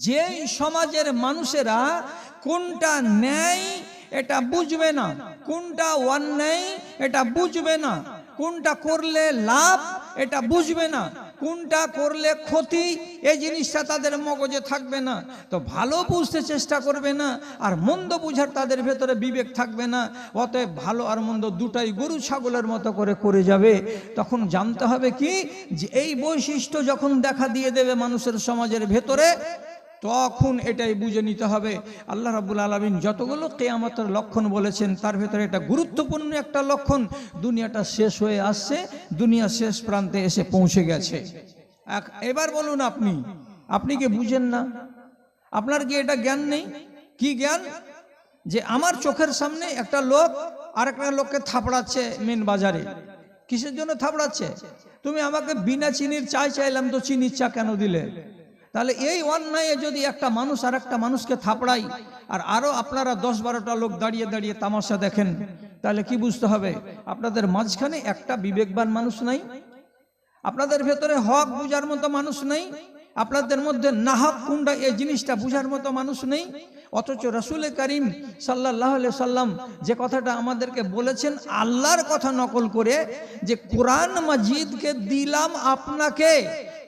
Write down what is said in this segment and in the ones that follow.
যেই সমাজের মানুষেরা কোনটা ন্যায় এটা বুঝবে না, কোনটা অন্যায় এটা বুঝবে না, কোনটা করলে লাভ এটা বুঝবে না, কোনটা করলে ক্ষতি এই জিনিসটা তাদের মগজে থাকবে না। তো ভালো বুঝতে চেষ্টা করবে না আর মন্দ বুঝার তাদের ভেতরে বিবেক থাকবে না, অতএব ভালো আর মন্দ দুটাই গরু ছাগলের মতো করে করে যাবে। তখন জানতে হবে কি যে এই বৈশিষ্ট্য যখন দেখা দিয়ে দেবে মানুষের সমাজের ভেতরে তখন এটাই বুঝে নিতে হবে। আল্লাহ রাবুল আলমিন যতগুলো কেয়ামতের লক্ষণ বলেছেন, তার ভেতরে এটা গুরুত্বপূর্ণ একটা লক্ষণ, দুনিয়াটা শেষ হয়ে আসছে, দুনিয়া শেষ প্রান্তে এসে পৌঁছে গেছে। এবার বলুন আপনি আপনি কি বুঝেন না? আপনার কি এটা জ্ঞান নেই? কি জ্ঞান? যে আমার চোখের সামনে একটা লোক আর একটা লোককে থাপড়াচ্ছে মেন বাজারে। কিসের জন্য থাপড়াচ্ছে? তুমি আমাকে বিনা চিনির চাই চাইলাম তো চিনির চা কেন দিলে? তাহলে এই অন্যায়ে যদি একটা মানুষ আর একটা মানুষকে থাপড়াই আর আরও আপনারা দশ বারোটা লোক দাঁড়িয়ে দাঁড়িয়ে তামাশা দেখেন, তাহলে কি বুঝতে হবে? আপনাদের মাঝখানে একটা বিবেকবান মানুষ নাই? আপনাদের ভেতরে হক বুঝার মতো মানুষ নেই? আপনাদের মধ্যে নাহক কুন্ডা এই জিনিসটা বুঝার মতো মানুষ নেই? অথচ রসুল করিম সাল্লাহ সাল্লাম যে কথাটা আমাদেরকে বলেছেন, আল্লাহর কথা নকল করে যে কোরআন মাজিদকে দিলাম আপনাকে।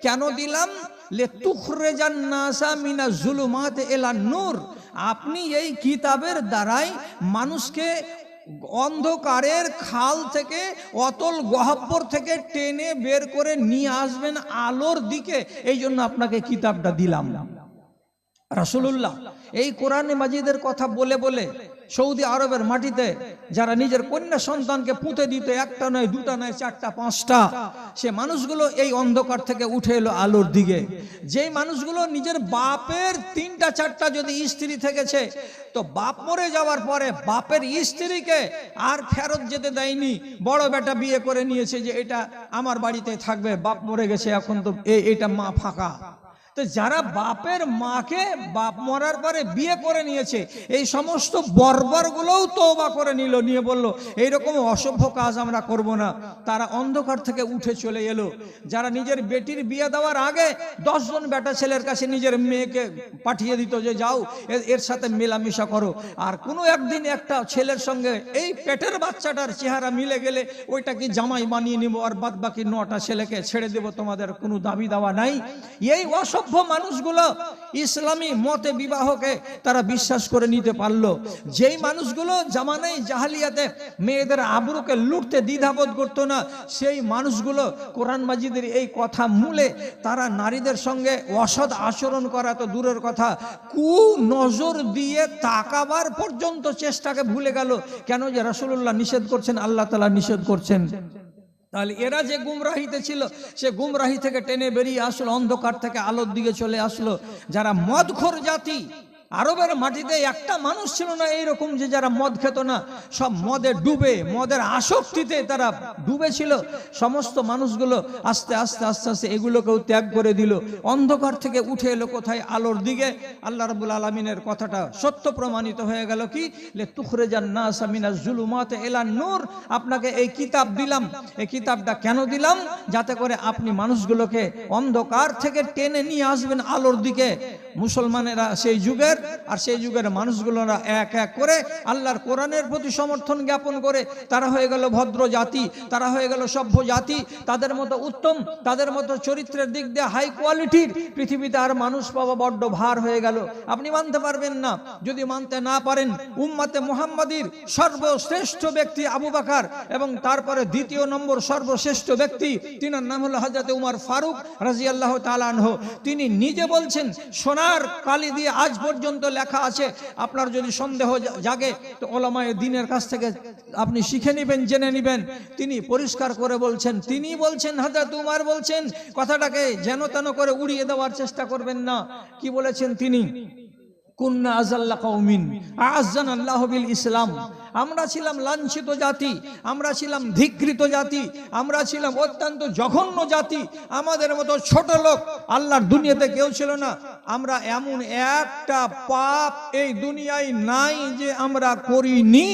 কেন দিলাম? আপনি এই কিতাবের দ্বারাই মানুষকে অন্ধকারের খাল থেকে, অতল গহব্বর থেকে টেনে বের করে নিয়ে আসবেন আলোর দিকে। এই জন্য আপনাকে কিতাবটা দিলাম। রাসূলুল্লাহ, এই কোরআনে মাজিদের কথা বলে বলে সৌদি আরবের মাটিতে যারা নিজের কন্যা সন্তানকে পুঁতে দিত, একটা নয়, দুটা নয়, চারটা, পাঁচটা, সে মানুষগুলো এই অন্ধকার থেকে উঠে এলো আলোর দিকে। যেই মানুষগুলো নিজের বাপের তিনটা, চারটা যদি স্ত্রী থেকেছে, তো বাপ মরে যাওয়ার পরে বাপের স্ত্রীকে আর ফেরত যেতে দেয়নি। বড় বেটা বিয়ে করে নিয়েছে যে এটা আমার বাড়িতে থাকবে, বাপ মরে গেছে, এখন তো এটা মা ফাঁকা। তো যারা বাপের মাকে বাপ মরার পরে বিয়ে করে নিয়েছে, এই সমস্ত বর্বরগুলোও তওবা করে নিল, নিয়ে বলল, এইরকম অসভ্য কাজ আমরা করব না। তারা অন্ধকার থেকে উঠে চলে এলো। যারা নিজের বেটির বিয়ে দেওয়ার আগে দশজন বেটা ছেলের কাছে নিজের মেয়েকে পাঠিয়ে দিত যে, যাও এর সাথে মেলামেশা করো। আর কোনো একদিন একটা ছেলের সঙ্গে এই পেটের বাচ্চাটার চেহারা মিলে গেলে ওইটাকে জামাই বানিয়ে নিব, আর বাদ বাকি নটা ছেলেকে ছেড়ে দেব, তোমাদের কোনো দাবি দেওয়া নাই? এই অসভ্য মানুষগুলো ইসলামী মতে বিবাহকে তারা বিশ্বাস করে নিতে পারল। যেই মানুষগুলো জামানাই জাহালিয়াতে মেয়েদের আবরুকে লুটতে দ্বিধাবোধ করতো না, সেই মানুষগুলো কোরআন মাজিদের এই কথা মূলে তারা নারীদের সঙ্গে অসৎ আচরণ করা তো দূরের কথা। কু নজর দিয়ে তাকাবার পর্যন্ত চেষ্টাকে ভুলে গেল। কেন যে রাসূলুল্লাহ নিষেধ করছেন, আল্লাহ তালা নিষেধ করছেন। তাহলে এরা যে গুমরাহিতে ছিল, সে গুমরাহি থেকে টেনে বেরিয়ে আসলো, অন্ধকার থেকে আলোর দিকে চলে আসলো। যারা মদখোর জাতি আরবের মাটিতে একটা মানুষ ছিল না এইরকম যে যারা মদ খেত না। সব মদে ডুবে, মদের আসক্তিতে তারা ডুবে ছিল সমস্ত মানুষগুলো আস্তে আস্তে আস্তে আস্তে এগুলোকেও ত্যাগ করে দিল। অন্ধকার থেকে উঠে এলো কোথায়? আলোর দিকে। আল্লাহ রাবুল আলমিনের কথাটা সত্য প্রমাণিত হয়ে গেল কি? লে তুখরে যান না সামিনা জুলুমাতে এলা নূর। আপনাকে এই কিতাব দিলাম। এই কিতাবটা কেন দিলাম? যাতে করে আপনি মানুষগুলোকে অন্ধকার থেকে টেনে নিয়ে আসবেন আলোর দিকে। মুসলমানেরা সেই যুগের আর সেই যুগের মানুষগুলোরা এক এক করে আল্লাহর কোরআনের প্রতি সমর্থন জ্ঞাপন করে তারা হয়ে গেল ভদ্র জাতি, তারা হয়ে গেল সভ্য জাতি, তাদের মতো উত্তম, তাদের মতো চরিত্রের দিক দিয়ে হাই কোয়ালিটির পৃথিবীতে আর মানুষ পাওয়া বড্ড ভার হয়ে গেল। আপনি মানতে পারবেন না। যদি মানতে না পারেন, উম্মাতে মুহাম্মাদির সর্বশ্রেষ্ঠ ব্যক্তি আবু বাকার এবং তারপরে দ্বিতীয় নম্বর সর্বশ্রেষ্ঠ ব্যক্তি, তিনার নাম হলো হাজরতে উমার ফারুক রাজি আল্লাহ তালানহ তিনি নিজে বলছেন সোনার কালি দিয়ে আজ পর্যন্ত লেখা আছে। আপনার যদি সন্দেহ জাগে, তো ওলামায় দিনের কাছ থেকে আপনি শিখে নেবেন, জেনে নেবেন। তিনি পরিষ্কার করে বলছেন, তিনি বলছেন হাজরত উমার বলছেন, কথাটাকে যেন তেন করে উড়িয়ে দেওয়ার চেষ্টা করবেন না। কি বলেছেন তিনি? কুন্না আজাল্লা কৌমিন আজান আল্লাহ বিল ইসলাম। আমরা ছিলাম লাঞ্ছিত জাতি, আমরা ছিলাম ধিকৃত জাতি, আমরা ছিলাম অত্যন্ত জঘন্য জাতি, আমাদের মতো ছোট লোক আল্লাহর দুনিয়াতে কেউ ছিল না। আমরা এমন একটা পাপ এই দুনিয়ায় নাই যে আমরা করিনি।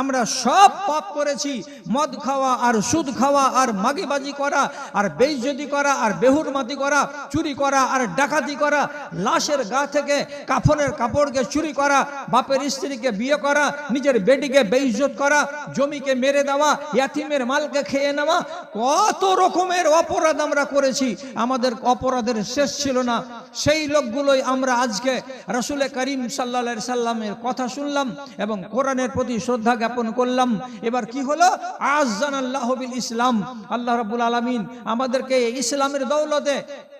আমরা সব পাপ করেছি, মদ খাওয়া আর সুদ খাওয়া আর মাগিবাজি করা আর বেইজ্জতি করা আর বেহুরমাতি করা, চুরি করা আর ডাকাতি করা, লাশের গা থেকে কাফনের কাপড়কে চুরি করা, বাপের স্ত্রীকে বিয়ে করা, নিজের বেটিকে বেইজ্জত করা, জমিকে মেরে দেওয়া, ইয়াতিমের মালকে খেয়ে নেওয়া, কত রকমের অপরাধ আমরা করেছি। আমাদের অপরাধের শেষ ছিল না। সেই লোকগুলোই আমরা আজকে রসুলের করিম সাল্লা সাল্লামের কথা শুনলাম এবং কোরআনের প্রতি শ্রদ্ধা জ্ঞাপন করলাম। এবার কি হলো? আজান আল্লাহ বিল ইসলাম। আল্লাহ রবুল আলমিন আমাদেরকে ইসলামের দৌলতে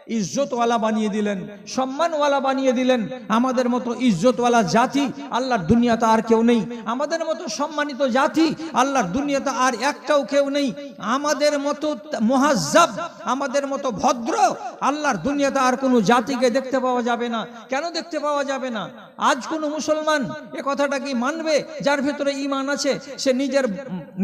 ইজ্জতওয়ালা বানিয়ে দিলেন, সম্মানওয়ালা বানিয়ে দিলেন। আমাদের মতো ইজ্জতওয়ালা জাতি আল্লাহর দুনিয়াতে আর কেউ নেই। আমাদের মতো সম্মানিত জাতি আল্লাহর দুনিয়াতে আর একটাও কেউ নেই। আমাদের মতো মহাজ্জাব, আমাদের মতো ভদ্র আল্লাহর দুনিয়াতে আর কোনো জাতিকে দেখতে পাওয়া যাবে না। কেন দেখতে পাওয়া যাবে না? আজ কোনো মুসলমান এ কথাটা কি মানবে? যার ভেতরে ইমান আছে, সে নিজের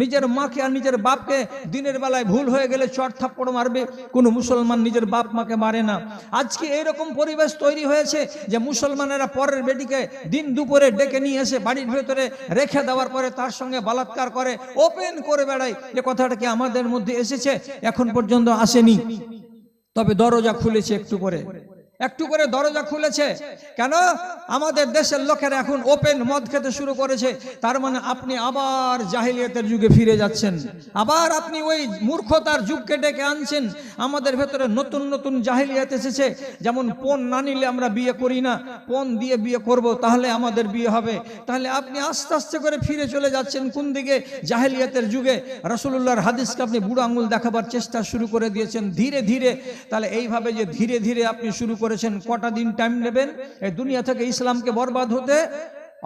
নিজের মাকে আর নিজের বাপকে দিনের বেলায় ভুল হয়ে গেলে চট থাপ্পড় মারবে। কোনো মুসলমান নিজের বাপ মাকে মারে না। আজকে এরকম পরিবেশ তৈরি হয়েছে যে মুসলমানেরা পরের বেটিকে দিন দুপুরে ডেকে নিয়ে এসে বাড়ির ভেতরে রেখে দেওয়ার পরে তার সঙ্গে বলাৎকার করে, ওপেন করে বেড়ায়। যে কথাটা কি আমাদের মধ্যে এসেছে? এখন পর্যন্ত আসেনি। তবে দরজা খুলেছে একটু করে একটু করে দরজা খুলেছে। কেন? আমাদের দেশের লোকেরা এখন ওপেন মদ খেতে শুরু করেছে। তার মানে আপনি আবার জাহিলিয়াতের যুগে ফিরে যাচ্ছেন। আবার আপনি ওই মূর্খতার যুগকে ডেকে আনছেন। আমাদের ভেতরে নতুন নতুন জাহিলিয়াত এসেছে। যেমন পণ না নিলে আমরা বিয়ে করি না। পণ দিয়ে বিয়ে করব, তাহলে আমাদের বিয়ে হবে। তাহলে আপনি আস্তে আস্তে করে ফিরে চলে যাচ্ছেন কোন দিকে? জাহিলিয়াতের যুগে। রসুল্লাহর হাদিসকে আপনি বুড়ো আঙুল দেখাবার চেষ্টা শুরু করে দিয়েছেন ধীরে ধীরে। তাহলে এইভাবে যে ধীরে ধীরে আপনি শুরু করেছেন, কটা দিন টাইম নেবেন? এই দুনিয়া থেকে ইসলামকে বরবাদ হতে?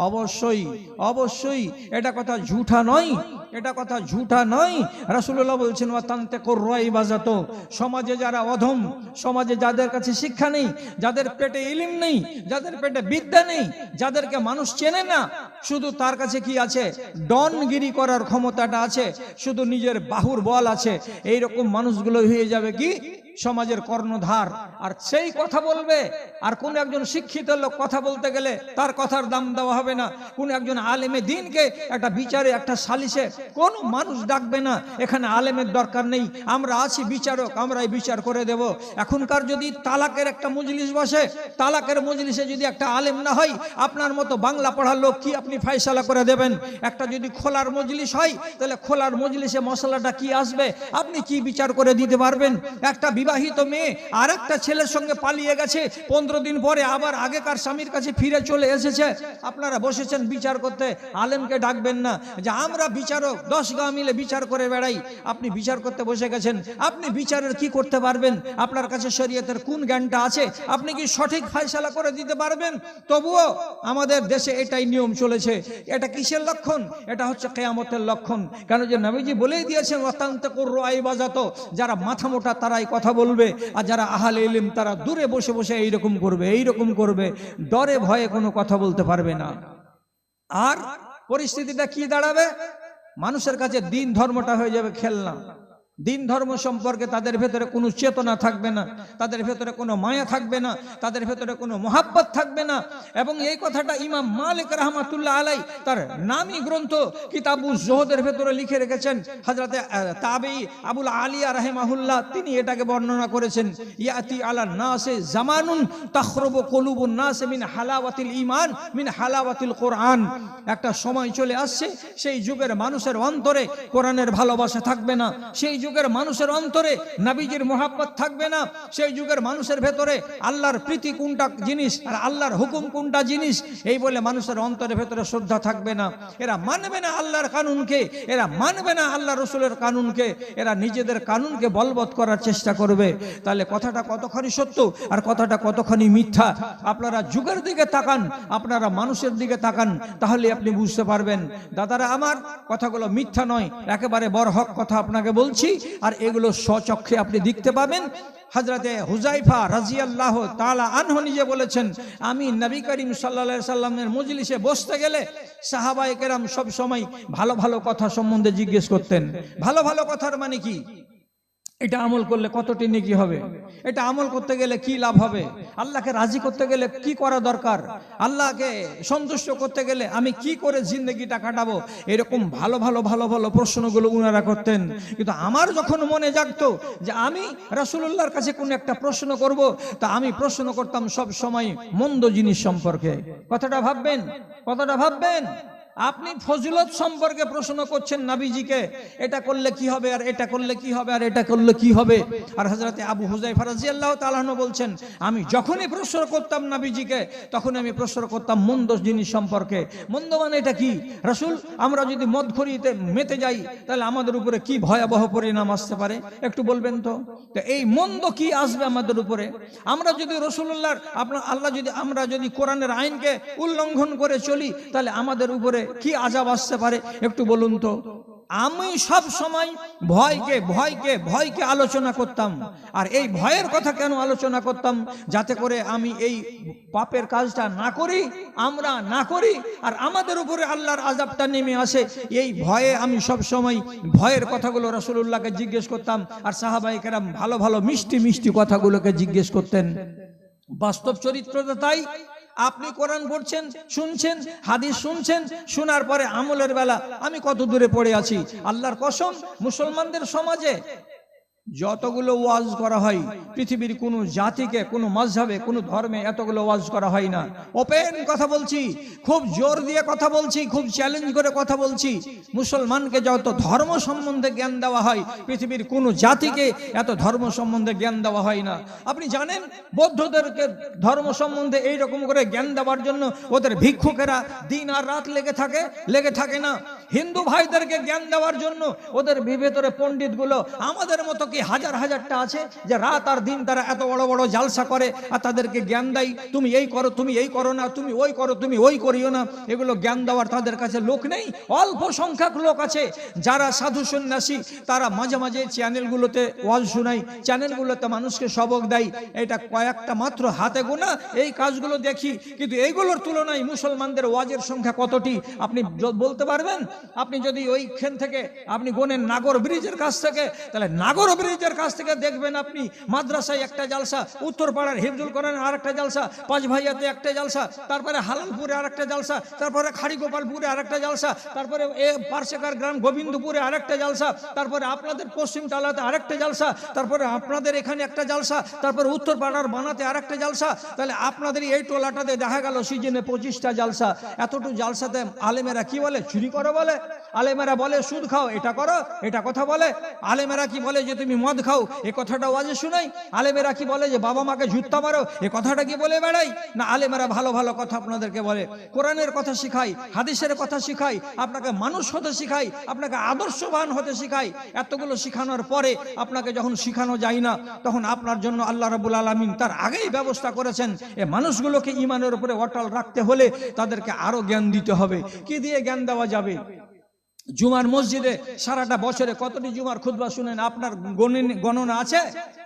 অবশ্যই অবশ্যই। এটা কথা ঝুঠা নয়, এটা কথা ঝুঠা নয়। রাসুল্লাহ বলছেন, ওয়াতান্তে কোর্রাই বাজাতো সমাজে যারা অধম, সমাজে যাদের কাছে শিক্ষা নেই, যাদের পেটে ইলিম নেই, যাদের পেটে বিদ্যা নেই, যাদেরকে মানুষ চেনে না, শুধু তার কাছে কি আছে? ডনগিরি করার ক্ষমতাটা আছে, শুধু নিজের বাহুর বল আছে। এই রকম মানুষগুলো হয়ে যাবে কি? সমাজের কর্ণধার। আর সেই কথা বলবে, আর কোন একজন শিক্ষিত লোক কথা বলতে গেলে তার কথার দাম দেওয়া হবে না। কোন একজন আলেমে দিনকে একটা বিচারে, একটা সালিশে, কোন মানুষ ডাকবে না, এখানে আলেমের দরকার নেই। আমরা আছি বিচারক আমরাই বিচার করে দেব। এখনকার যদি তালাকের একটা মজলিস বসে, তালাকের মজলিসে যদি একটা আলেম না হয়, আপনার মতো বাংলা পড়ার লোক কি আপনি ফাইসালা করে দেবেন? একটা যদি খোলার মজলিস হয়, তাহলে খোলার মজলিসে মশলাটা কি আসবে? আপনি কি বিচার করে দিতে পারবেন? একটা বিবাহিত মেয়ে আর একটা ছেলের সঙ্গে পালিয়ে গেছে। পনেরো দিন পরে আবার আগেকার স্বামীর কাছে ফিরে চলে এসেছে। আপনারা বসেছেন বিচার করতে। আলেমকে ডাকবেন না। যে আমরা বিচারক, দশ গা মিলে বিচার করে বেড়াই। আপনি বিচার করতে বসে গেছেন। আপনি বিচারের কি করতে পারবেন? আপনার কাছে শরীয়তের কোন জ্ঞানটা আছে? আপনি কি সঠিক ফাইসালা করে দিতে পারবেন? তবুও আমাদের দেশে এটাই নিয়ম চলেছে। এটা কিসের লক্ষণ? এটা হচ্ছে কেয়ামতের লক্ষণ। কেন যে নবীজি বলেই দিয়েছেন অত্যন্ত করো আই বাজাতো। যারা মাথা মোটা তারাই কথা বলবে, আর যারা আহাল ইলিম, তারা দূরে বসে বসে এইরকম করবে এইরকম করবে। ডরে ভয়ে কোনো কথা বলতে পারবে না। আর পরিস্থিতিটা কি দাঁড়াবে? মানুষের কাছে দিন ধর্মটা হয়ে যাবে খেলনা। দিন ধর্ম সম্পর্কে তাদের ভেতরে কোনো চেতনা থাকবে না, তাদের ভেতরে কোনো মায়া থাকবে না, তাদের ভেতরে কোনো মহাব্বত থাকবে না। এবং এই কথাটা ইমাম মালিক রহমাতুল্লাহ আলাই তার নামী গ্রন্থ কিতাবু জোহদের ভেতরে লিখে রেখেছেন। হাজরাতে তাবেই আবুল আলিয়া রাহেমাহুল্লাহ, তিনি এটাকে বর্ণনা করেছেন, ইয়াতি আলা নাসে জামানুন তাখরবু কলুবুন নাসে মিন হালাওয়াতিল ইমান মিন হালাওয়াতিল কোরআন। একটা সময় চলে আসছে, সেই যুগের মানুষের অন্তরে কোরআনের ভালোবাসা থাকবে না, সেই যুগের মানুষের অন্তরে নাবিজির মোহাব্বত থাকবে না। সেই যুগের মানুষের ভেতরে আল্লাহর প্রীতি কোনটা জিনিস আর আল্লাহর হুকুম কোনটা জিনিস, এই বলে মানুষের অন্তরের ভেতরে শ্রদ্ধা থাকবে না। এরা মানবে না আল্লাহর কানুনকে, এরা মানবে না আল্লাহ রসুলের কানুনকে, এরা নিজেদের কানুনকে বলবৎ করার চেষ্টা করবে। তাহলে কথাটা কতখানি সত্য আর কথাটা কতখানি মিথ্যা? আপনারা যুগের দিকে তাকান, আপনারা মানুষের দিকে তাকান তাহলে আপনি বুঝতে পারবেন। দাদারা আমার কথাগুলো মিথ্যা নয়, একেবারে বড় হক কথা আপনাকে বলছি। আর এগুলো স্বচক্ষে আপনি দেখতে পাবেন। হজরতে হুজাইফা রাজিয়াল্লাহ তালা আনহ নিজে বলেছেন, আমি নবী করিম সাল্লা সাল্লামের মজলিসে বসতে গেলে সাহাবাই কেরাম সব সময় ভালো ভালো কথা সম্বন্ধে জিজ্ঞেস করতেন। ভালো ভালো কথার মানে কি? এটা আমল করলে কতটি নেকি হবে? এটা আমল করতে গেলে কি লাভ হবে? আল্লাহকে রাজি করতে গেলে কি করা দরকার? আল্লাহকে সন্তুষ্ট করতে গেলে আমি কি করে জিন্দগিটা কাটাবো? এরকম ভালো ভালো ভালো ভালো প্রশ্নগুলো উনারা করতেন। কিন্তু আমার যখন মনে জাগতো যে আমি রাসূলুল্লাহর কাছে কোনো একটা প্রশ্ন করব, তা আমি প্রশ্ন করতাম সব সময় মন্দ জিনিস সম্পর্কে। কথাটা ভাববেন? কথাটা ভাববেন? আপনি ফজিলত সম্পর্কে প্রশ্ন করছেন নাবিজিকে, এটা করলে কি হবে আর এটা করলে কি হবে আর এটা করলে কি হবে? আর হজরতে আবু হুজাইফা রাদিয়াল্লাহু তাআলা আনহু বলছেন, আমি যখনই প্রশ্ন করতাম নাবিজিকে তখন আমি প্রশ্ন করতাম মন্দ জিনিস সম্পর্কে। মন্দ মানে এটা কি? রাসূল, আমরা যদি মদ খড়িতে মেতে যাই, তাহলে আমাদের উপরে কি ভয়াবহ পরিণাম আসতে পারে? একটু বলবেন তো? তো এই মন্দ কি আসবে আমাদের উপরে? আমরা যদি রসুল্লাহর আপনার, আল্লাহ যদি, আমরা যদি কোরআনের আইনকে উল্লঙ্ঘন করে চলি, তাহলে আমাদের উপরে কি আজাব আসতে পারে? একটু বলুন তো। আমি সব সময় ভয়কে ভয়কে ভয়কে আলোচনা করতাম। আর এই ভয়ের কথা কেন আলোচনা করতাম? যাতে করে আমি এই পাপের কাজটা না করি, আমরা না করি, আর আমাদের উপরে আল্লাহর আজাবটা নেমে আসে। এই ভয়ে আমি সব সময় ভয়ের কথাগুলো রসুল্লাহকে জিজ্ঞেস করতাম, আর সাহাবাহিকেরা ভালো ভালো মিষ্টি মিষ্টি কথাগুলোকে জিজ্ঞেস করতেন। বাস্তব চরিত্রটা তাই। আপনি কোরআন পড়ছেন, শুনছেন, হাদিস শুনছেন, শোনার পরে আমলের বেলা, আমি কত দূরে পড়ে আছি? আল্লাহর কসম, মুসলমানদের সমাজে যতগুলো ওয়াজ করা হয়, পৃথিবীর কোনো জাতিকে, কোনো মাঝহাবে কোনো ধর্মে এতগুলো ওয়াজ করা হয় না। ওপেন কথা বলছি, খুব জোর দিয়ে কথা বলছি, খুব চ্যালেঞ্জ করে কথা বলছি। মুসলমানকে যত ধর্ম সম্বন্ধে জ্ঞান দেওয়া হয়, পৃথিবীর কোনো জাতিকে এত ধর্ম সম্বন্ধে জ্ঞান দেওয়া হয় না। আপনি জানেন, বৌদ্ধদেরকে ধর্ম সম্বন্ধে এই রকম করে জ্ঞান দেওয়ার জন্য ওদের ভিক্ষুকেরা দিন আর রাত লেগে থাকে লেগে থাকে না। হিন্দু ভাইদেরকে জ্ঞান দেওয়ার জন্য ওদের ভিতরে পণ্ডিতগুলো, আমাদের মতো কি হাজার হাজারটা আছে যে রাত আর দিন তারা এত বড় বড় জালসা করে আর তাদেরকে জ্ঞান দেয়, তুমি এই করো, তুমি এই করো না, তুমি ওই করো, তুমি ওই করিও না এগুলো জ্ঞান দেওয়ার তাদের কাছে লোক নেই, অল্প সংখ্যক লোক আছে। যারা সাধু সন্ন্যাসী, তারা মাঝে মাঝে চ্যানেলগুলোতে ওয়াজ শোনায়, চ্যানেলগুলোতে মানুষকে সবক দেয়। এটা কয়েকটা মাত্র হাতে গোনা, এই কাজগুলো দেখি। কিন্তু এইগুলোর তুলনায় মুসলমানদের ওয়াজের সংখ্যা কতটি? আপনি বলতে পারবেন? আপনি যদি ওইখান থেকে আপনি গোনেন নাগর ব্রিজের কাছ থেকে, তাহলে নাগর ব্রিজের কাছ থেকে দেখবেন আপনি মাদ্রাসায় একটা জালসা, উত্তরপাড়ার হিফজুল কোরআন আর একটা জালসা পাঁচ ভাইয়াতে একটা জালসা, তারপরে হালালপুরে আর একটা জালসা, তারপরে খাড়িগোপালপুরে আর একটা জালসা, তারপরে এ পার্শেকার গ্রাম গোবিন্দপুরে আর একটা জালসা, তারপরে আপনাদের পশ্চিম টালাতে আরেকটা জালসা, তারপরে আপনাদের এখানে একটা জালসা, তারপরে উত্তরপাড়ার বানাতে আর একটা জালসা, তাহলে আপনাদের এই টোলাটাতে দেখা গেল সিজনে পঁচিশটা জালসা। এতটুকু জালসাতে আলেমেরা কি বলে? চুরি করো বলে? আলেমেরা বলে, সুদ খাও, এটা করো, এটা কথা বলে। আলেমেরা কি বলে যে, তুমি মদ খাও? এ কথাটা ওয়াজে শুনাই। আলেমেরা কি বলে যে, বাবা মাকে জুত্তা মারো? এ কথাটা কি বলে বেড়াই? না, আলেমেরা ভালো ভালো কথা আপনাদেরকে বলে। কোরআনের কথা শিখাই, হাদিসের কথা শিখাই, আপনাকে মানুষ হতে শিখাই, আপনাকে আদর্শবান হতে শিখাই। এতগুলো শিখানোর পরে আপনাকে যখন শিখানো যায় না, তখন আপনার জন্য আল্লাহ রাবুল আলমিন তার আগেই ব্যবস্থা করেছেন, এ মানুষগুলোকে ইমানের উপরে অটল রাখতে হলে তাদেরকে আরও জ্ঞান দিতে হবে। কি দিয়ে জ্ঞান দেওয়া যাবে? জুমার মসজিদে সারাটা বছরে কতটি জুমার খুতবা শুনেন? আপনার গণনা আছে?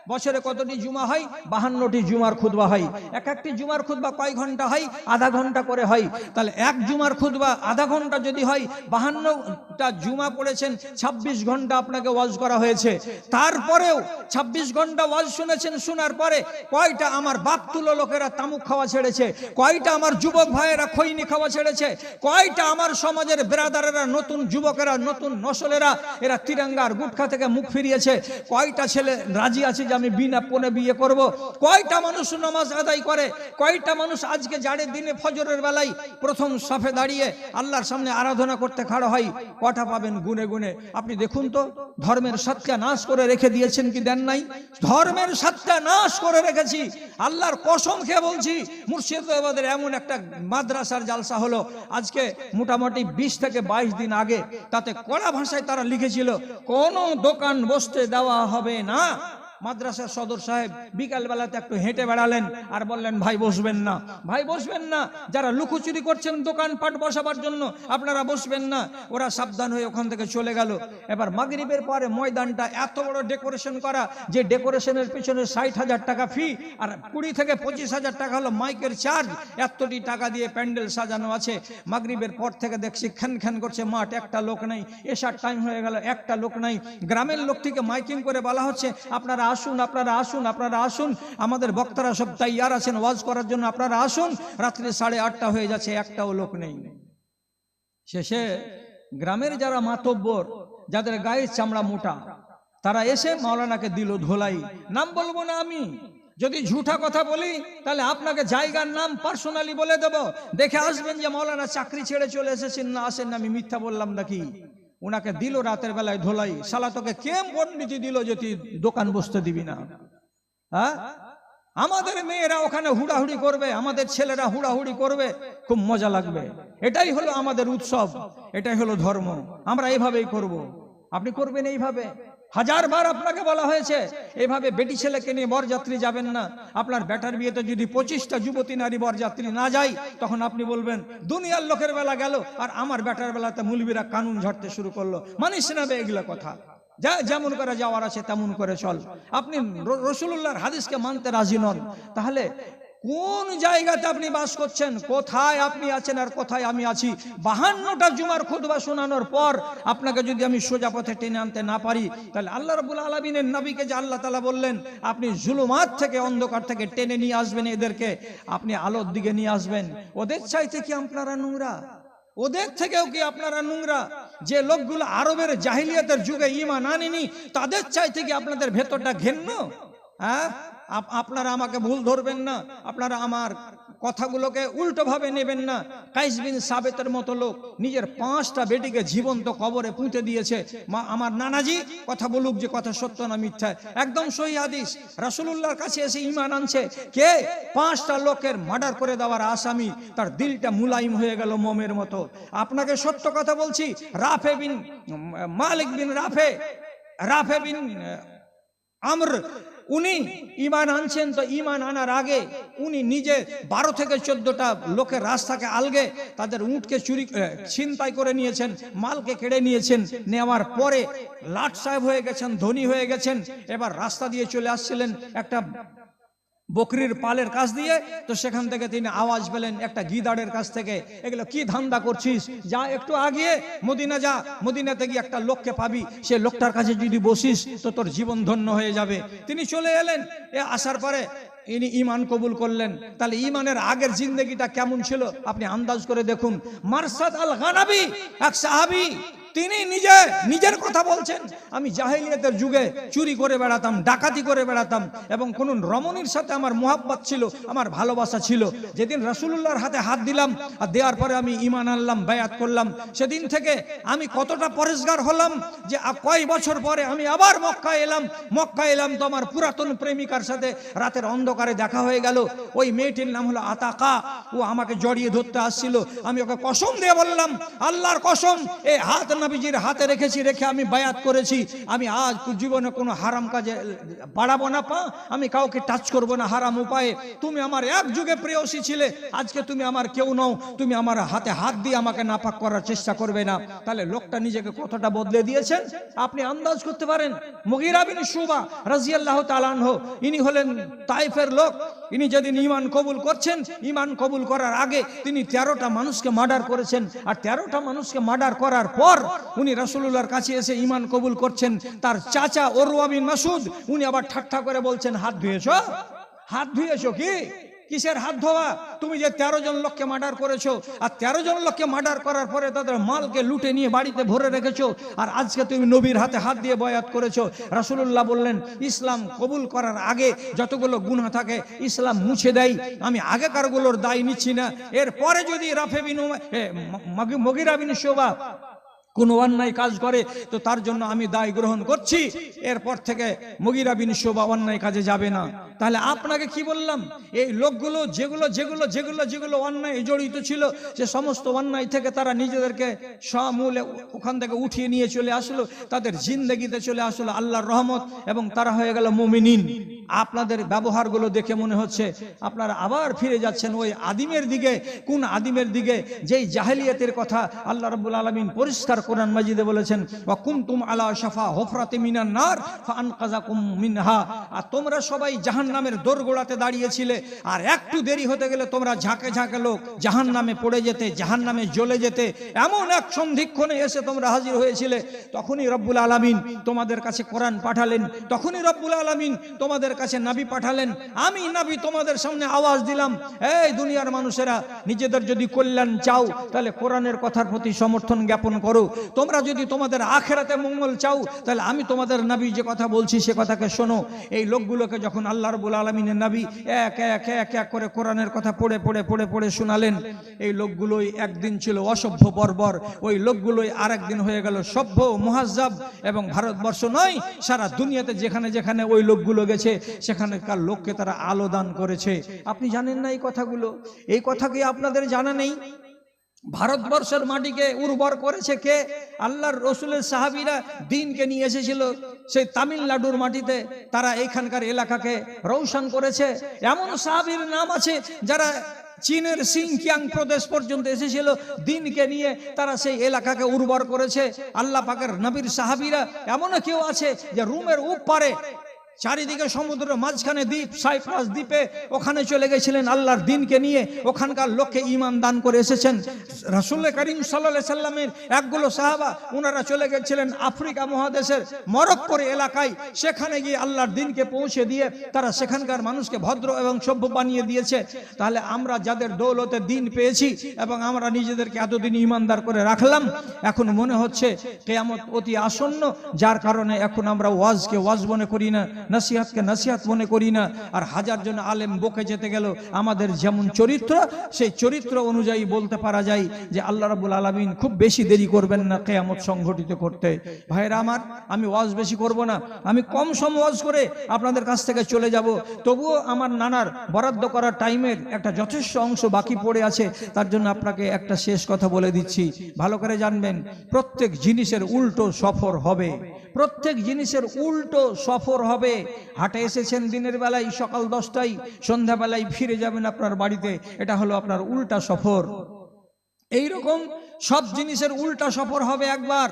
বছরে কতটি জুমা হয়? বাহান্নটি জুমার খুতবা হয়। এক একটি জুমার খুতবা কয় ঘণ্টা হয়? আধা ঘণ্টা করে হয়। তাহলে এক জুমার খুতবা আধা ঘণ্টা যদি হয়, বাহান্নটা জুমা পড়েছেন ২৬ ঘণ্টা আপনাকে ওয়াজ করা হয়েছে। তারপরেও ২৬ ঘণ্টা ওয়াজ শুনেছেন, শোনার পরে কয়টা আমার বাপ তুলো লোকেরা তামুক খাওয়া ছেড়েছে? কয়টা আমার যুবক ভাইয়েরা খৈনি খাওয়া ছেড়েছে? কয়টা আমার সমাজের বেরাদারেরা নতুন যুবকেরা, নতুন নসলেরা, এরা তিরঙ্গার গুটখা থেকে মুখ ফিরিয়েছে। কয়টা ছেলে রাজি আছে যে আমি বিনা পনে বিয়ে করব? কয়টা মানুষ নামাজ আদায় করে? কয়টা মানুষ আজকে জাড়ের দিনে ফজরের বেলায় প্রথম সাফে দাঁড়িয়ে আল্লাহর সামনে আরাধনা করতে খাড়া হয়, কটা পাবেন গুনে গুনে? আপনি দেখুন তো, ধর্মের সত্যা নাশ করে রেখে দিয়েছেন কি দেন নাই? ধর্মের সত্যা নাশ করে রেখেছি। আল্লাহর কসম খেয়ে বলছি, মুর্শিদাবাদের এমন একটা মাদ্রাসার জালসা হলো, আজকে মোটামুটি বিশ থেকে বাইশ দিন আগে তাতে কড়া ভাষায় তারা লিখেছিল কোনো দোকান বসতে দেওয়া হবে না। মাদ্রাসার সদর সাহেব বিকাল বেলাতে একটু হেঁটে বেড়ালেন আর বললেন, ভাই, বসবেন না। ভাই, বসবেন না। যারা লুকোচুরি করছেন দোকান পাট বসাবার জন্য, আপনারা বসবেন না। ওরা সাবধান হয়ে ওখান থেকে চলে গেল। এবার মাগরিবের পরে ময়দানটা এত বড় ডেকোরেশন করা যে ডেকোরেশনের পিছনে ষাট হাজার টাকা ফি আর কুড়ি থেকে পঁচিশ হাজার টাকা হলো মাইকের চার্জ। এতটি টাকা দিয়ে প্যান্ডেল সাজানো আছে। মাগরিবের পর থেকে দেখছি খ্যান খ্যান করছে মাঠ, একটা লোক নেই। এসার টাইম হয়ে গেল, একটা লোক নাই। গ্রামের লোক থেকে মাইকিং করে বলা হচ্ছে, আপনারা আসুন, আপনারা আসুন আপনারা আসুন। আমাদের বক্তারা সব তৈয়ার আছেন ওয়াজ করার জন্য, আপনারা আসুন। রাত্রি সাড়ে আটটা হয়ে যাচ্ছে, একটাও লোক নেই। শেষে গ্রামের যারা মাতব্বর, যাদের গায়ের চামড়া মোটা, তারা এসে মাওলানাকে দিল ধোলাই। নাম বলব না আমি। যদি ঝুঠা কথা বলি, তাহলে আপনাকে জায়গার নাম পার্সোনালি বলে দেব। দেখে আসবেন যে মাওলানা চাকরি ছেড়ে চলে এসেছেন না আসেন না, আমি মিথ্যা বললাম নাকি? ওনাকে দিল রাতের বেলায় ধোলাই। শালা তোকে পণ্ডিতি দিল যে তুই দোকান বসতে দিবি না? হ্যাঁ? আমাদের মেয়েরা ওখানে হুড়াহুড়ি করবে, আমাদের ছেলেরা হুড়াহুড়ি করবে, খুব মজা লাগবে। এটাই হলো আমাদের উৎসব, এটাই হলো ধর্ম। আমরা এইভাবেই করব। আপনি করবেন এইভাবে? হাজার বার আপনাকে বলা হয়েছে, এভাবে বেটি ছেলেকে নিয়ে বরযাত্রী যাবেন না। আপনার বেটার বিয়েতে যদি পঁচিশটা যুবতী নারী বরযাত্রী না যায়, তখন আপনি বলবেন, দুনিয়ার লোকের বেলা গেল, আর আমার বেটার বেলাতে মুলবিরা কানুন ঝাড়তে শুরু করল। মানিস নেবে এগুলো কথা। যা যেমন করে যাওয়ার আছে তেমন করে চল। আপনি র- রসুলুল্লাহর হাদিসকে মানতে রাজি নন। তাহলে কোন জায়গাতে আপনি বাস করছেন? কোথায় আপনি আছেন আর কোথায় আমি আছি? বাহান্নটা জুমার খুতবা শোনানোর পর আপনাকে যদি আমি সোজা পথে টেনে আনতে না পারি, তাহলে আল্লাহ রাবুল আলমিনের নবীকে যে আল্লাহ তালা বললেন, আপনি জুলুমাত থেকে অন্ধকার থেকে টেনে নিয়ে আসবেন এদেরকে। আপনি আলোর দিকে নিয়ে আসবেন। ওদের চাইতে কি আপনারা নোংরা? ওদের থেকেও কি আপনারা নোংরা? যে লোকগুলো আরবের জাহিলিয়াতের যুগে ইমান আনেনি, তাদের চাইতে কি আপনাদের ভেতরটা ঘেন্ন? হ্যাঁ? আপনারা আমাকে ভুল ধরবেন না। আপনারা আমার কথাগুলোকে উল্টো ভাবে নেবেন না। কাইস বিন সাবেতের মতো লোক নিজের পাঁচটা বেটিকে জীবন্ত কবরে পুঁতে দিয়েছে। মা, আমার নানাজি, কথা বলুক যে কথা সত্য না মিথ্যা। একদম সহি আদিস রাসূলুল্লাহর কাছে এসে ইমান আনছে। কে? পাঁচটা লোকের মার্ডার করে দেওয়ার আসামি। তার দিলটা মুলাইম হয়ে গেল মোমের মতো। আপনাকে সত্য কথা বলছি, রাফে বিন মালিক বিন রাফে। রাফে বিন আমর উনি ইমান আনছেন তো ইমান আনার আগে উনি নিজে বারো থেকে চোদ্দটা লোকের রাস্তাকে আলগে তাদের উঁটকে চুরি ছিনতাই করে নিয়েছেন, মালকে কেড়ে নিয়েছেন, নেওয়ার পরে লাট সাহেব হয়ে গেছেন, ধনী হয়ে গেছেন, এবার রাস্তা দিয়ে চলে আসছিলেন একটা বকরির পালের কাছ দিয়ে, তো সেখান থেকে তিনি আওয়াজ পেলেন একটা গিদারের কাছ থেকে। এগুলো কি ধান্দা করছিস? যা একটু আগিয়ে, মদিনা যা, মদিনাতে গিয়ে একটা লোককে পাবি। সে লোকটার কাছে যদি বসিস, তো তোর জীবন ধন্য হয়ে যাবে। তিনি চলে এলেন, এ আসার পরে ইনি ইমান কবুল করলেন। তাহলে ইমানের আগের জিন্দগিটা কেমন ছিল? আপনি আন্দাজ করে দেখুন। মারসাদ আল গানাবি এক সাহাবি তিনি নিজে, নিজের কথা বলছেন। আমি জাহেলিয়াতের যুগে চুরি করে বেড়াতাম, ডাকাতি করে বেড়াতাম এবং কোন রমণীর সাথে আমার মোহাব্বত ছিল, আমার ভালোবাসা ছিল। যেদিন রাসূলুল্লাহর হাতে হাত দিলাম আর দেওয়ার পরে আমি ইমান আনলাম, বায়াত করলাম, সেদিন থেকে আমি কতটা পরেশগার হলাম যে কয় বছর পরে আমি আবার মক্কা এলাম। মক্কা এলাম তো আমার পুরাতন প্রেমিকার সাথে রাতের অন্ধকারে দেখা হয়ে গেল। ওই মেয়েটির নাম হলো আতাকা। ও আমাকে জড়িয়ে ধরতে আসছিল। আমি ওকে কসম দিয়ে বললাম, আল্লাহর কসম এই হাত নবীজির হাতে রেখেছি, রেখে আমি বায়াত করেছি। আমি আজ জীবনে কোনো হারাম কাজে বাড়াবো না, পা। আমি কাউকে টাচ করব না, হারাম উপায়ে। তুমি আমার এক যুগে প্রেয়সী ছিলে, আজকে তুমি আমার কেউ নও। তুমি আমার হাতে হাত দিয়ে আমাকে নাপাক করার চেষ্টা করবে না। তাহলে লোকটা নিজেকে কতটা বদলে দিয়েছেন? আপনি আন্দাজ করতে পারেন। মুগিরা বিন শুবা রাজিয়াল্লাহ তালানহ ইনি হলেন তাইফের লোক। ইনি যেদিন ইমান কবুল করছেন ইমান কবুল করার আগে তিনি তেরোটা মানুষকে মার্ডার করেছেন। আর তেরোটা মানুষকে মার্ডার করার পর উনি রাসূলুল্লাহর কাছে এসে ইমান কবুল করছেন। তার চাচা ওরুয়াবিন মাসুদ উনি আবার ঠাট্টা করে বলছেন, হাত ধুয়েছ? হাত ধুয়েছ কি? কিসের হাত ধোয়া? তুমি যে তেরো জন লোককে মার্ডার করেছ, আর তেরো জন লোককে মার্ডার করার পরে তাদের মালকে লুটে নিয়ে বাড়িতে ভরে রেখেছো, আর আজকে তুমি নবীর হাতে হাত দিয়ে বয়াত করেছ। রাসূলুল্লাহ বললেন, ইসলাম কবুল করার আগে যতগুলো গুনাহ থাকে, ইসলাম মুছে দেয়। আমি আগেকারগুলোর দায় নিচ্ছি না। এরপরে যদি রাফে বিন মগিরা বিন শোভা কোনো অন্যায় কাজ করে, তো তার জন্য আমি দায় গ্রহণ করছি। এরপর থেকে মুগিরা বিন শোভা অন্যায় কাজে যাবে না। তাহলে আপনাকে কি বললাম? এই লোকগুলো যেগুলো যেগুলো যেগুলো যেগুলো অন্যায় জড়িত ছিল সে সমস্ত অন্যায় থেকে তারা নিজেদেরকে সমূলে ওখান থেকে উঠিয়ে নিয়ে চলে আসলো, তাদের জিন্দগিতে চলে আসলো আল্লাহর রহমত, এবং তারা হয়ে গেল মুমিনিন। আপনাদের ব্যবহারগুলো দেখে মনে হচ্ছে আপনারা আবার ফিরে যাচ্ছেন ওই আদিমের দিকে, কোন আদিমের দিকে? যেই জাহেলিয়াতের কথা আল্লাহ রাব্বুল আলামিন পরিষ্কার কোরআন মাজিদে বলেছেন, ওয়া কুনতুম আলা শাফা হুফরাতি মিনান নার ফাআনকাযাকুম মিনহা। আর তোমরা সবাই জাহান জাহান্নামের দোরগোড়াতে দাঁড়িয়েছিলে, আর একটু দেরি হতে গেলে তোমরা ঝাঁকে ঝাঁকে লোক জাহান্নামে পড়ে যেতে, জাহান্নামে জ্বলে যেতে, এমন এক সন্ধিক্ষণে এসে তোমরা হাজির হয়েছিলে। তখনই রব্বুল আলামিন তোমাদের কাছে কোরআন পাঠালেন, তখনই রব্বুল আলামিন তোমাদের কাছে নাবি পাঠালেন, আমি নাবি তোমাদের সামনে আওয়াজ দিলাম। এই দুনিয়ার মানুষেরা, নিজেদের যদি কল্যাণ চাও, তাহলে কোরআনের কথার প্রতি সমর্থন জ্ঞাপন করো। তোমরা যদি তোমাদের আখেরাতে মঙ্গল চাও, তাহলে আমি তোমাদের নাবি যে কথা বলছি, সে কথাকে শোনো। এই লোকগুলোকে যখন আল্লাহ রবুল আলমিনের নাবি এক এক এক এক করে কোরআনের কথা পড়ে পড়ে পড়ে পড়ে শোনালেন, এই লোকগুলোই একদিন ছিল অসভ্য বর্বর। ওই লোকগুলোই আর একদিন হয়ে গেল সভ্য, মুহাজ্জাব এবং ভারতবর্ষ নয়, সারা দুনিয়াতে যেখানে যেখানে ওই লোকগুলো গেছে সেখানকার লোককে তারা আলো দান করেছে। আপনি জানেন না এই কথাগুলো? এই কথা কি আপনাদের জানা নেই? ভারতবর্ষের মাটিকে উর্বর করেছে কে? আল্লাহর রসুলের সাহাবিরা দিনকে নিয়ে এসেছিল। সেই তামিলনাড়ুর মাটিতে তারা এইখানকার এলাকাকে রৌশন করেছে। এমন সাহাবির নাম আছে যারা চীনের সিংকিয়াং প্রদেশ পর্যন্ত এসেছিল। দিনকে নিয়ে তারা সেই এলাকাকে উর্বর করেছে। আল্লাহ পাকের নবীর সাহাবিরা এমনও কেউ আছে যে রুমের উপরে চারিদিকে সমুদ্রের মাঝখানে দ্বীপ, সাইপ্রাস দ্বীপে ওখানে চলে গেছিলেন আল্লাহর দিনকে নিয়ে। ওখানকার লোককে ইমান দান করে এসেছেন। রাসুল করিম সাল্লা সাল্লামের একগুলো সাহাবা ওনারা চলে গেছিলেন আফ্রিকা মহাদেশের মরক্কোর এলাকায়। সেখানে গিয়ে আল্লাহর দিনকে পৌঁছে দিয়ে তারা সেখানকার মানুষকে ভদ্র এবং সভ্য বানিয়ে দিয়েছে। তাহলে আমরা যাদের দৌলতে দিন পেয়েছি এবং আমরা নিজেদেরকে এতদিন ইমানদার করে রাখলাম, এখন মনে হচ্ছে কেয়ামত অতি আসন্ন, যার কারণে এখন আমরা ওয়াজকে ওয়াজ মনে করি না। নসিহাতকে নসিহাত মনে করি না। আর হাজার জন আলেম বকে যেতে গেল, আমাদের যেমন চরিত্র, সেই চরিত্র অনুযায়ী বলতে পারা যায় যে আল্লাহ রাবুল আলমিন খুব বেশি দেরি করবেন না কেয়ামত সংঘটিত করতে। ভাইরা আমার, আমি ওয়াজ বেশি করব না। আমি কম সম ওয়াজ করে আপনাদের কাছ থেকে চলে যাব। তবুও আমার নানার বরাদ্দ করার টাইমের একটা যথেষ্ট অংশ বাকি পড়ে আছে। তার জন্য আপনাকে একটা শেষ কথা বলে দিচ্ছি। ভালো করে জানবেন, প্রত্যেক জিনিসের উল্টো সফর হবে। প্রত্যেক জিনিসের উল্টো সফর হবে। হাটে এসেছেন দিনের বেলায়, সকাল দশটায়, সন্ধ্যাবেলায় ফিরে যাবেন আপনার বাড়িতে। এটা হলো আপনার উল্টা সফর। এই রকম সব জিনিসের উল্টা সফর হবে একবার।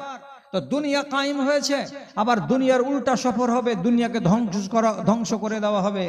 তো দুনিয়া কায়েম হয়েছে, আবার দুনিয়ার উল্টা সফর হবে, দুনিয়াকে ধ্বংস করা, ধ্বংস করে দেওয়া হবে।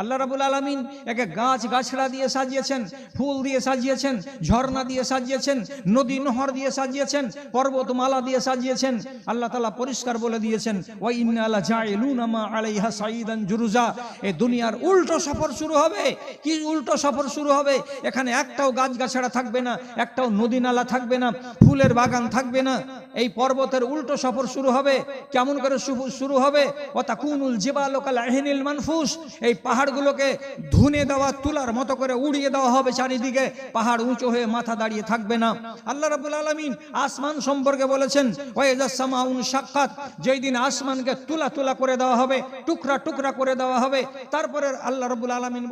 আল্লাহ রাবুল আলমিন একে গাছ গাছড়া দিয়ে সাজিয়েছেন, ফুল দিয়ে সাজিয়েছেন, ঝর্ণা দিয়ে সাজিয়েছেন, নদী নহর দিয়ে সাজিয়েছেন, পর্বতমালা দিয়ে সাজিয়েছেন। আল্লাহ তালা পরিষ্কার বলে দিয়েছেন ওই ইন্নালা জাইলুনামা আলাইহা সাইদান জুরুজা। এই দুনিয়ার উল্টো সফর শুরু হবে। কি উল্টো সফর শুরু হবে? এখানে একটাও গাছ গাছড়া থাকবে না, একটাও নদী নালা থাকবে না, ফুলের বাগান থাকবে না। এই পর্বতের উল্টো সফর শুরু হবে। কেমন করে শুরু হবে? ও তাকুনুল জিবালোকাল আহিনিল মানফুস। এই পাহাড়গুলোকে ধুনে দেওয়া, তুলার মতো করে উড়িয়ে দেওয়া হবে চারিদিকে। পাহাড় উঁচু হয়ে মাথা দাঁড়িয়ে থাকবে না। আল্লাহ রাবুল আলমিন আসমান সম্পর্কে বলেছেন ওয়েজাসমাউন সাক্ষাৎ যেই দিন আসমানকে তুলা তুলা করে দেওয়া হবে, টুকরা টুকরা করে দেওয়া হবে। তারপরে আল্লাহ রাবুল আলমিন